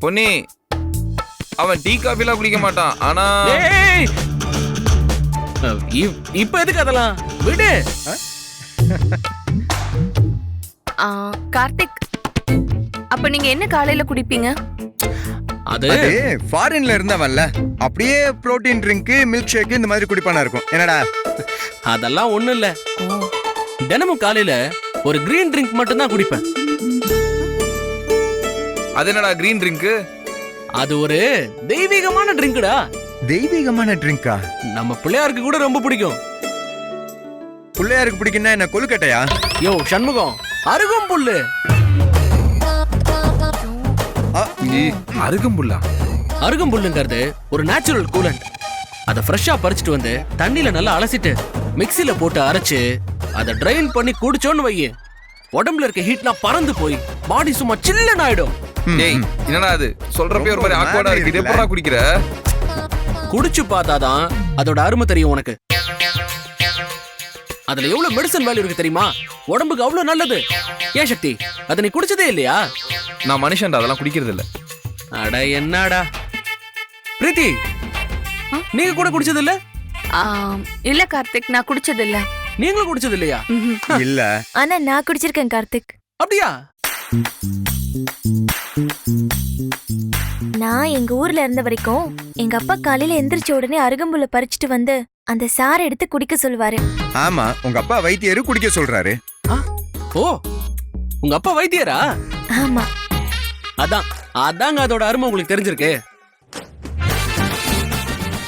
பொன்னி அவன் டீ காஃபிலாம் குடிக்க மாட்டான் ஆனா ஏய்! இப்- இப்ப எதுக்கு அதெல்லாம்? விடு! ஆ, கார்த்திக் அப்ப நீங்க என்ன காலையில குடிப்பீங்க? அது அது ஃபாரின்ல இருந்தவன்ல. அப்படியே புரோட்டீன் ட்ரிங்க் மில்க் ஷேக் இந்த மாதிரி குடிப்பானா இருக்கும். என்னடா? அதெல்லாம் ஒண்ணும் இல்ல. தினமும் காலையில ஒரு கிரீன் ட்ரிங்க் மட்டும் தான் குடிப்பேன். அது என்னடா கிரீன் ட்ரிங்க் அது ஒரு தெய்வீகமான ட்ரிங்க்டா தெய்வீகமான ட்ரிங்கா நம்ம பிள்ளையாருக்கு கூட ரொம்ப பிடிக்கும். பிள்ளையாருக்கு பிடிக்குன்னா என்ன கொழுக்கட்டையா? யோ சண்முகம் அருகும் புல்லு. ஆ, அருகம்புல்லா அருகும் புல்லுங்கிறது ஒரு நேச்சுரல் கூலண்ட் அதை ஃப்ரெஷ்ஷா பறிச்சுட்டு வந்து தண்ணியில நல்லா அலசிட்டு மிக்ஸில போட்டு அரைச்சு அதை ட்ரைன் பண்ணி குடிச்சோன்னு வையே. உடம்புல இருக்க ஹீட்லாம் பறந்து போய் பாடி சும்மா சில்லுன்னு ஆயிடும். டேய் என்னடா அது? சொல்றப்பே ஒரு மாதிரி ஆக்வர்டா இருக்கு? எப்படா குடிக்கிற? குடிச்சு பார்த்தாதான் அதோட அருமை தெரியும் உனக்கு. அதுல எவ்வளவு மெடிசன் வேல்யூ இருக்கு தெரியுமா? உடம்புக்கு அவ்வளவு நல்லது. ஏன் சக்தி? அதை நீ குடிச்சதே இல்லையா? நான் மனுஷன்டா அதெல்லாம் குடிக்கிறது இல்ல. அட என்னடா? பிரீத்தி நீங்க கூட குடிச்சது இல்ல? ஆ, இல்ல கார்த்திக் நான் குடிச்சது இல்ல. நீங்களும் குடிச்சது இல்லையா. இல்ல. ஆனா நான் குடிச்சிருக்கேன் கார்த்திக். அப்படியா? நான் எங்க ஊர்ல இருந்த வரைக்கும் எங்க அப்பா காலையில எந்திரிச்ச உடனே அருகம்புல்ல பறிச்சுட்டு வந்து அந்த சாறு எடுத்து குடிக்க சொல்லுவாரு. ஆமா உங்க அப்பா வைத்தியரு குடிக்க சொல்றாரு. ஓ உங்க அப்பா வைத்தியரா? ஆமா. அதான் அதாங்க அதோட அருமை உங்களுக்கு தெரிஞ்சிருக்கு.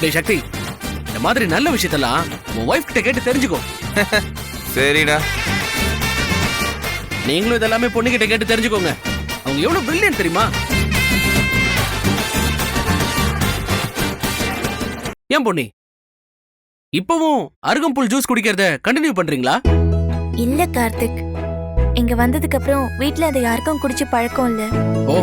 டேய் சக்தி இந்த மாதிரி நல்ல விஷயத்தெல்லாம் உன் ஒய்ஃப் கிட்ட கேட்டு தெரிஞ்சுக்கோ. சரிடா. நீங்களும் இதெல்லாமே பொண்ணுகிட்ட கேட்டு தெரிஞ்சுக்கோங்க. அவங்க எவ்வளவு பிரில்லியன் தெரியுமா? ஏன் பொண்ணி இப்பவும் அருகம்புல் ஜூஸ் குடிக்கிறத கண்டினியூ பண்றீங்களா? இல்ல கார்த்திக். இங்க வந்ததுக்கு அப்புறம் வீட்ல அதை யாருக்கும் குடிச்சு பழக்கம் இல்ல. ஓ.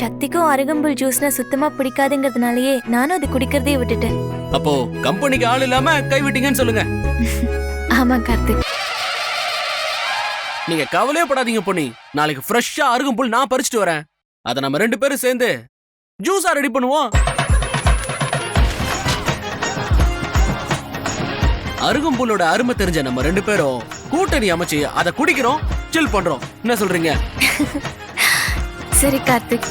சக்திக்கும் அருகம்புல் ஜூஸ்னா சுத்தமா பிடிக்காதுங்கிறதுனாலயே நானும் அது குடிக்கிறதே விட்டுட்டேன். அப்போ கம்பெனிக்கு ஆள் இல்லாம கைவிட்டீங்கன்னு சொல்லுங்க. ஆமா கார்த்திக். நீங்க கவலையே படாதீங்க பொண்ணி நாளைக்கு ஃப்ரெஷ்ஷா அருகம்புல் நான் பறிச்சுட்டு வரேன். அதை நம்ம ரெண்டு பேரும் சேர்ந்து ஜூஸா ரெடி பண்ணுவோம். அருகம்புல்லோட அருமை தெரிஞ்ச நம்ம ரெண்டு பேரும் கூட்டணி அமைச்சு அதை குடிக்கிறோம் சில் பண்றோம். என்ன சொல்றீங்க? சரி கார்த்திக்.